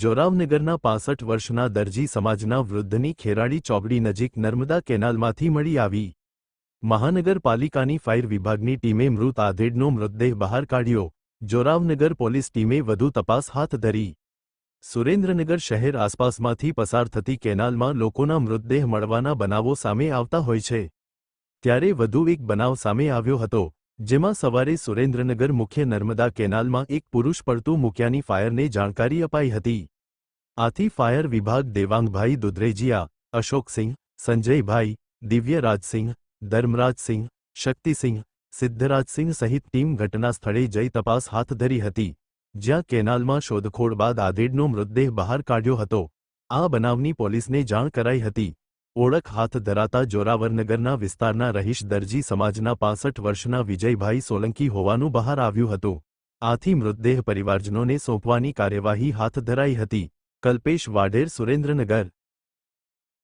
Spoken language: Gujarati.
જોરાવનગરના પાસઠ વર્ષના દરજી સમાજના વૃદ્ધની ખેરાડી ચોકડી નજીક નર્મદા કેનાલમાંથી મળી આવી. મહાનગરપાલિકાની ફાયર વિભાગની ટીમે મૃત આધેડનો મૃતદેહ બહાર કાઢ્યો. જોરાવનગર પોલીસ ટીમે વધુ તપાસ હાથ ધરી. સુરેન્દ્રનગર શહેર આસપાસમાંથી પસાર થતી કેનાલમાં લોકોના મૃતદેહ મળવાના બનાવો સામે આવતા હોય છે. ત્યારે વધુ એક બનાવ સામે આવ્યો હતો. જેમાં સવારે સુરેન્દ્રનગર મુખ્ય નર્મદા કેનાલમાં એક પુરુષ પડતું મૂક્યાની ફાયરને જાણકારી અપાઈ હતી. આથી ફાયર વિભાગ દેવાંગભાઈ દુધરેજીયા, અશોકસિંહ, સંજયભાઈ, દિવ્યરાજસિંહ, ધર્મરાજસિંહ, શક્તિસિંહ, સિદ્ધરાજસિંહ સહિત ટીમ ઘટના સ્થળે જઈ તપાસ હાથ ધરી હતી, જ્યાં કેનાલમાં શોધખોળ બાદ આધેડનો મૃતદેહ બહાર કાઢ્યો હતો. આ બનાવની પોલીસને જાણ કરાઈ હતી. ઓળખ હાથ ધરાતા જોરાવરનગરના વિસ્તારના રહીશ દરજી સમાજના પાસઠ વર્ષના વિજયભાઈ સોલંકી હોવાનું બહાર આવ્યું હતું. આથી મૃતદેહ પરિવારજનોને સોંપવાની કાર્યવાહી હાથ ધરાઈ હતી. કલ્પેશ વાઢેર સુરેન્દ્રનગર.